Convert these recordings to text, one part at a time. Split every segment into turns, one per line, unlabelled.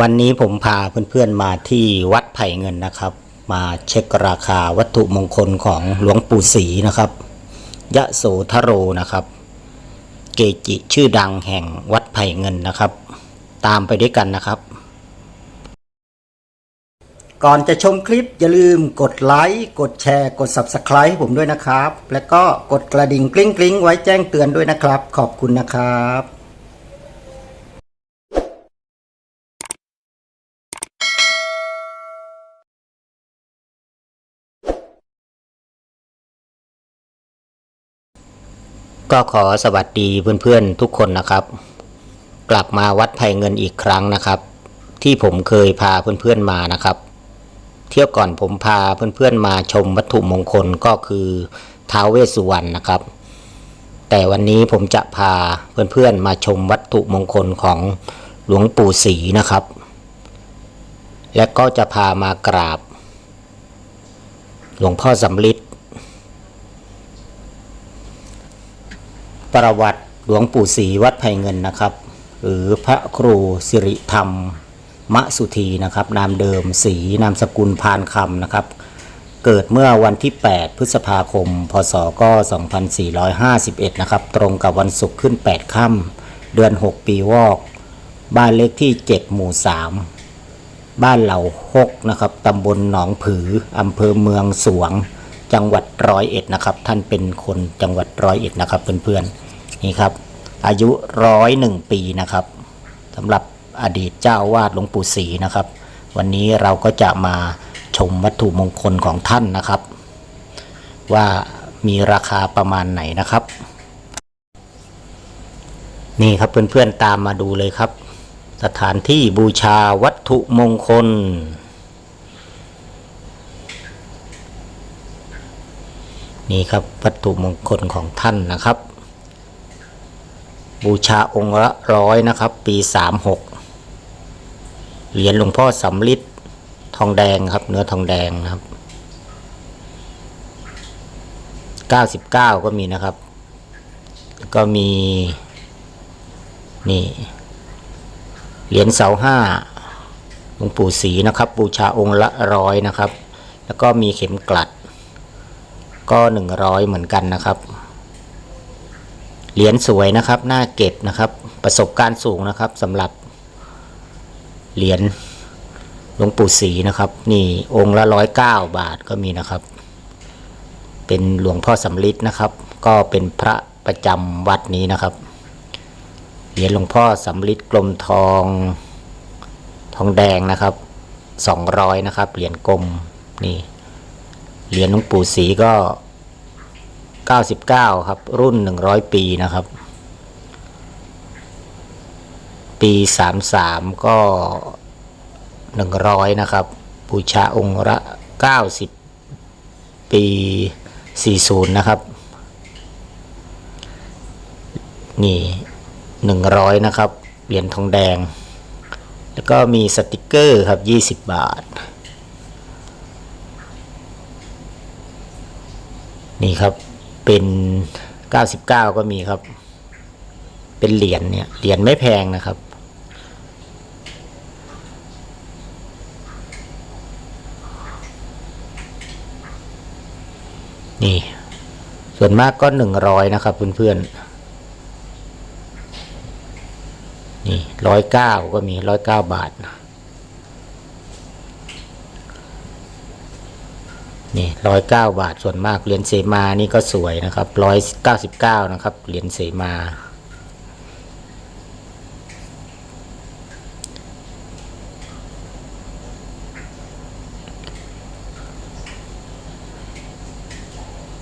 วันนี้ผมพาเพื่อนๆมาที่วัดไผ่เงินนะครับ มาเช็คราคาวัตถุมงคลของหลวงปู่ศรีนะครับ ยะโสธโรนะครับ เกจิชื่อดังแห่งวัดไผ่เงินนะครับ ตามไปด้วยกันนะครับ ก่อนจะชมคลิปอย่าลืมกดไลค์กดแชร์ กด Subscribe ให้ผมด้วยนะครับ และก็กดกระดิ่งกริ๊งกริ๊งๆไว้แจ้งเตือนด้วยนะครับ ขอบคุณนะครับ ก็ขอสวัสดีเพื่อนๆทุกคนนะครับ กลับมาวัดไผ่เงินอีกครั้งนะครับ ที่ผมเคยพาเพื่อนๆมานะครับ เที่ยวก่อนผมพาเพื่อนๆมาชมวัตถุมงคลก็คือท้าวเวสสุวรรณนะครับ แต่วันนี้ผมจะพาเพื่อนๆมาชมวัตถุมงคลของหลวงปู่ศรีนะครับ และก็จะพามากราบ หลวงพ่อสำลิด ประวัติหลวงปู่ศรีวัดไผ่เงินนะครับ หรือพระครูสิริธรรม มะสุธีนะครับ นามเดิมศรีนามสกุลพานคำนะครับ เกิดเมื่อวันที่ 8 พฤษภาคม พศก็ 2451 นะครับ ตรงกับวันศุกร์ขึ้น 8 ค่ำเดือน 6 ปีวอก บ้านเลขที่ 7 หมู่ 3 บ้านเหล่าฮกนะครับตำบลหนองผืออำเภอเมืองสวง จังหวัดร้อยเอ็ดนะครับ ท่านเป็นคนจังหวัดร้อยเอ็ดนะครับเพื่อนๆ นี่ครับ อายุร้อยหนึ่งปีนะครับสำหรับอดีตเจ้าอาวาดหลวงปู่ศรีนะครับ วันนี้เราก็จะมาชมวัตถุมงคลของท่านนะครับ ว่ามีราคาประมาณไหนนะครับ นี่ครับเพื่อนๆตามมาดูเลยครับ สถานที่บูชาวัตถุมงคลนี่ครับวัตถุมงคลของท่านนะครับ บูชาองค์ละร้อยนะครับ ปีสามหกเหรียญหลวงพ่อสำลิดทองแดงครับ เนื้อทองแดงนะครับเก้าสิบเก้าก็มีนะครับก็มีนี่เหรียญเสาห้าหลวงปู่ศรีนะครับ บูชาองค์ละร้อยนะครับ แล้วก็มีเข็มกลัด ก็หนึ่งร้อยเหมือนกันนะครับ เหรียญสวยนะครับหน้าเก็บนะครับ ประสบการณ์สูงนะครับสำหรับเหรียญหลวงปู่ศรีนะครับ นี่องค์ละร้อยเก้าบาทก็มีนะครับ เป็นหลวงพ่อสำลิดนะครับ ก็เป็นพระประจำวัดนี้นะครับ เหรียญหลวงพ่อสำลิดกลมทอง ทองแดงนะครับสองร้อยนะครับเหรียญกลมนี่เหรียญหลวงปู่ศรีก็ 99 ครับ รุ่น 100 ปีนะครับ ปี 33 ก็ 100 นะครับ บูชาองค์ละ90 ปี 40 นะครับ นี่ 100 นะครับ เหรียญทองแดง แล้วก็มีสติกเกอร์ครับ 20 บาทนี่ครับ เป็น99ก็มีครับ เป็นเหรียญเนี่ย เหรียญไม่แพงนะครับ นี่ ส่วนมากก็100นะครับเพื่อนๆ นี่109ก็มี109บาทนี่ นี่ร้อยเก้าบาทส่วนมากเหรียญเสมานี่ก็สวยนะครับร้อยเก้าสิบเก้านะครับเหรียญเสมา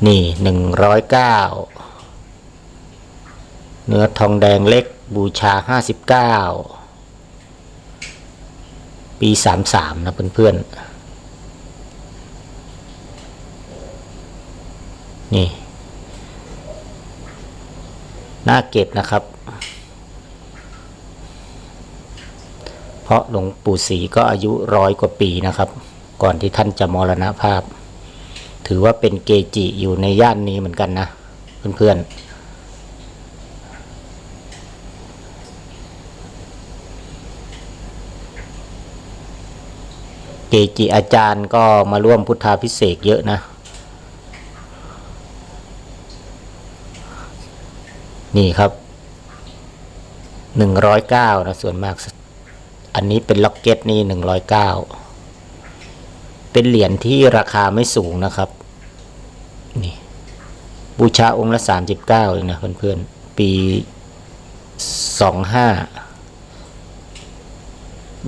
นี่หนึ่งร้อยเก้าเนื้อทองแดงเล็กบูชาห้าสิบเก้าปีสามสามนะเพื่อนๆ นี่น้าเก็บนะครับ เพราะหลวงปู่ศรีก็อายุร้อยกว่าปีนะครับ ก่อนที่ท่านจะมรณภาพ ถือว่าเป็นเกจิอยู่ในย่านนี้เหมือนกันนะ เพื่อนๆเกจิอาจารย์ก็มาร่วมพุทธาพิเศษเยอะนะ นี่ครับหนึ่งร้อยเก้านะส่วนมาก อันนี้เป็นล็อกเก็ตนี่หนึ่งร้อยเก้าเป็นเหรียญที่ราคาไม่สูงนะครับ นี่ บูชาองค์ละสามสิบเก้าเลยนะเพื่อนๆ ปีสองห้า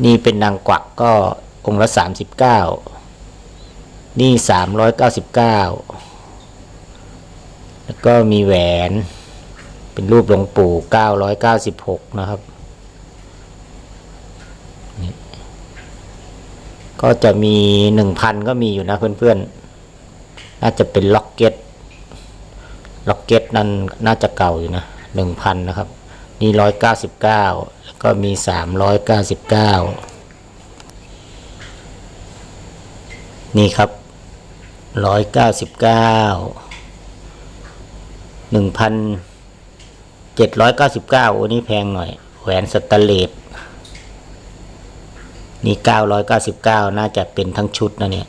นี่เป็นนางกวักก็องค์ละสามสิบเก้านี่สามร้อยเก้าสิบเก้าแล้วก็มีแหวน เป็นรูปหลวงปู่เก้าร้อยเก้าสิบหกนะครับนี่ก็จะมีหนึ่งพันก็มีอยู่นะเพื่อนๆ น่าจะเป็นล็อกเก็ต ล็อกเก็ตนั้นน่าจะเก่าอยู่นะหนึ่งพันนะครับ นี่ร้อยเก้าสิบเก้าแล้วก็มีสามร้อยเก้าสิบเก้านี่ครับร้อย เจ็ดร้อยเก้าสิบเก้าโอ้นี่แพงหน่อย แหวนสแตนเลสนี่เก้าร้อยเก้าสิบเก้าน่าจะเป็นทั้งชุดนะเนี่ย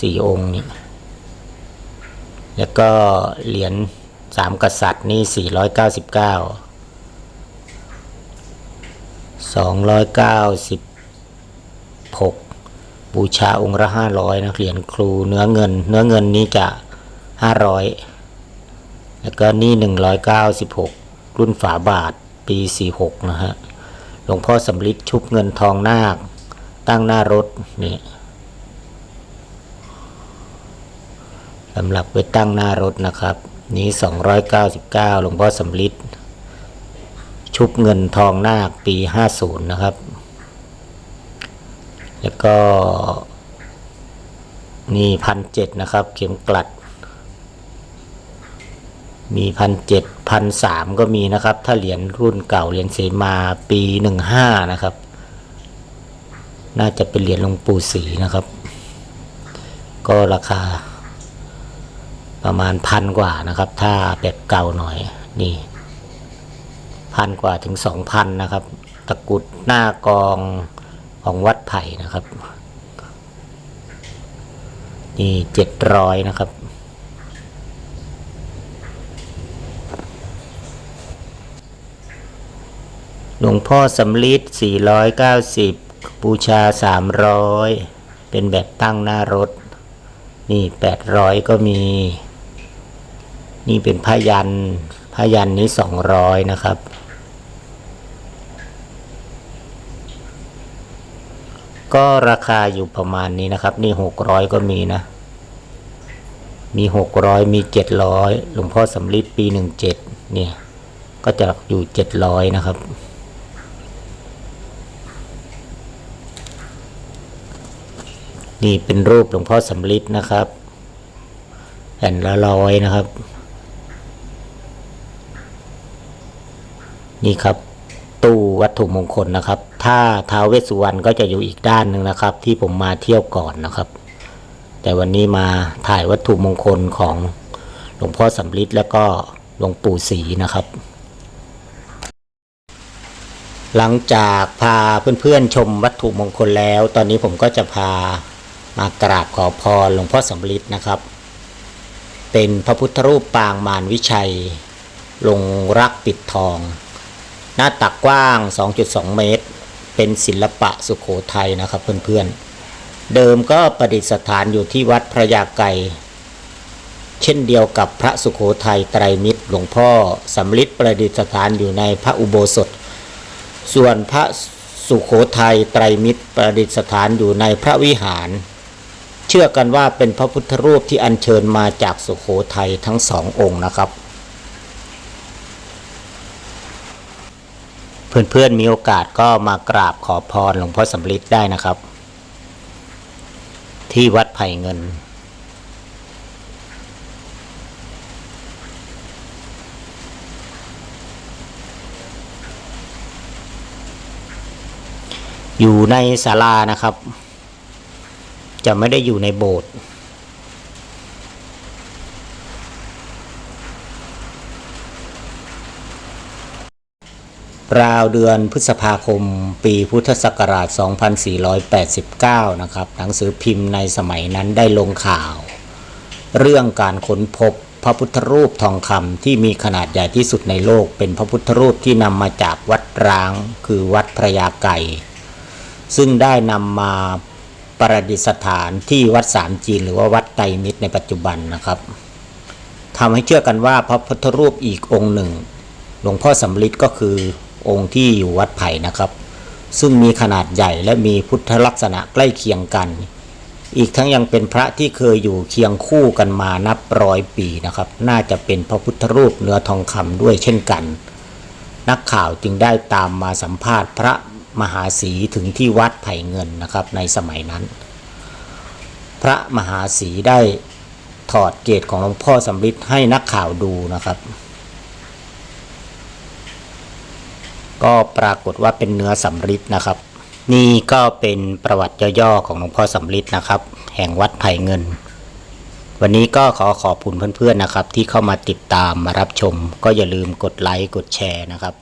สี่องค์นี่แล้วก็เหรียญสามกษัตริย์นี่สี่ร้อยเก้าสิบเก้าสองร้อยเก้าสิบหกบูชาองค์ละห้าร้อยนะเหรียญครูเนื้อเงิน เนื้อเงินนี้จะห้าร้อยแล้วก็นี่หนึ่งร้อยเก้าสิบหก รุ่นฝาบาทปีสี่หกนะฮะ หลวงพ่อสำลิดชุบเงินทองนาค ตั้งหน้ารถนี่สำหรับไว้ตั้งหน้ารถนะครับ นี้ 299 หลวงพ่อสำลิดชุบเงินทองนาคปี 50 นะครับ แล้วก็นี่พันเจ็ดนะครับ เข็มกลัด มีพันเจ็ด พันสามก็มีนะครับ ถ้าเหรียญรุ่นเก่าเหรียญเสมาปีหนึ่งห้านะครับ น่าจะเป็นเหรียญหลวงปู่ศรีนะครับ ก็ราคา ประมาณพันกว่านะครับ ถ้าแบบเก่าหน่อยนี่พันกว่าถึงสองพันนะครับ ตะกุดหน้ากองของวัดไผ่นะครับ นี่เจ็ดร้อยนะครับ หลวงพ่อสำลิด490 บูชา 300 เป็นแบบตั้งหน้ารถ นี่ 800 ก็มี นี่เป็นพยันพยันนี้ 200 นะครับ ก็ราคาอยู่ประมาณนี้นะครับ นี่ 600 ก็มีนะ มี 600 มี 700 หลวงพ่อสำลิดปี 17 เนี่ย ก็จะอยู่ 700 นะครับ นี่เป็นรูปหลวงพ่อสำลิดนะครับแผ่นละร้อยนะครับ นี่ครับ ตู้วัตถุมงคลนะครับ ถ้าท้าวเวสสุวรรณก็จะอยู่อีกด้านหนึ่งนะครับ ที่ผมมาเที่ยวก่อนนะครับ แต่วันนี้มาถ่ายวัตถุมงคลของหลวงพ่อสำลิดแล้วก็หลวงปู่ศรีนะครับ หลังจากพาเพื่อนๆชมวัตถุมงคลแล้ว ตอนนี้ผมก็จะพา มากราบขอพรหลวงพ่อสำลิดนะครับ เป็นพระพุทธรูปปางมารวิชัย ลงรักปิดทอง หน้าตักกว้าง 2.2 เมตร เป็นศิลปะสุขโขทัยนะครับเพื่อนๆ เดิมก็ประดิษฐานอยู่ที่วัดพระยาไกรเช่นเดียวกับพระสุขโขทัยไตรมิตรหลวงพ่อสำลิดประดิษฐานอยู่ในพระอุโบสถ ส่วนพระสุขโขทัยไตรมิตรประดิษฐานอยู่ในพระวิหาร เชื่อกันว่าเป็นพระพุทธรูปที่อัญเชิญมาจากสุขโขทัยทั้งสององค์นะครับ เพื่อนๆมีโอกาสก็มากราบขอพรหลวงพ่อสำลิดได้นะครับ ที่วัดไผ่เงินอยู่ในศาลานะครับ จะไม่ได้อยู่ในโบสถ์ราวเดือนพฤษภาคม ปีพุทธศักราช 2489 นะครับ หนังสือพิมพ์ในสมัยนั้นได้ลงข่าว เรื่องการค้นพบพระพุทธรูปทองคำที่มีขนาดใหญ่ที่สุดในโลก เป็นพระพุทธรูปที่นำมาจากวัดร้าง คือวัดพระยาไก่ ซึ่งได้นำมา ประดิษฐานที่วัดสามจีนหรือว่าวัดไตรมิตรในปัจจุบันนะครับทำให้เชื่อกันว่าพระพุทธรูปอีกองค์หนึ่ง หลวงพ่อสำลิดก็คือองค์ที่อยู่วัดไผ่นะครับ ซึ่งมีขนาดใหญ่และมีพุทธลักษณะใกล้เคียงกัน อีกทั้งยังเป็นพระที่เคยอยู่เคียงคู่กันมานับร้อยปีนะครับ น่าจะเป็นพระพุทธรูปเนื้อทองคำด้วยเช่นกัน นักข่าวจึงได้ตามมาสัมภาษณ์พระ มหาศรีถึงที่วัดไผ่เงินนะครับในสมัยนั้น พระมหาศรีได้ถอดเกศของหลวงพ่อสำริดให้นักข่าวดูนะครับ ก็ปรากฏว่าเป็นเนื้อสำริดนะครับ นี่ก็เป็นประวัติย่อๆของหลวงพ่อสำริดนะครับ แห่งวัดไผ่เงิน วันนี้ก็ขอขอบคุณเพื่อนๆนะครับ ที่เข้ามาติดตามมารับชม ก็อย่าลืมกดไลค์กดแชร์นะครับ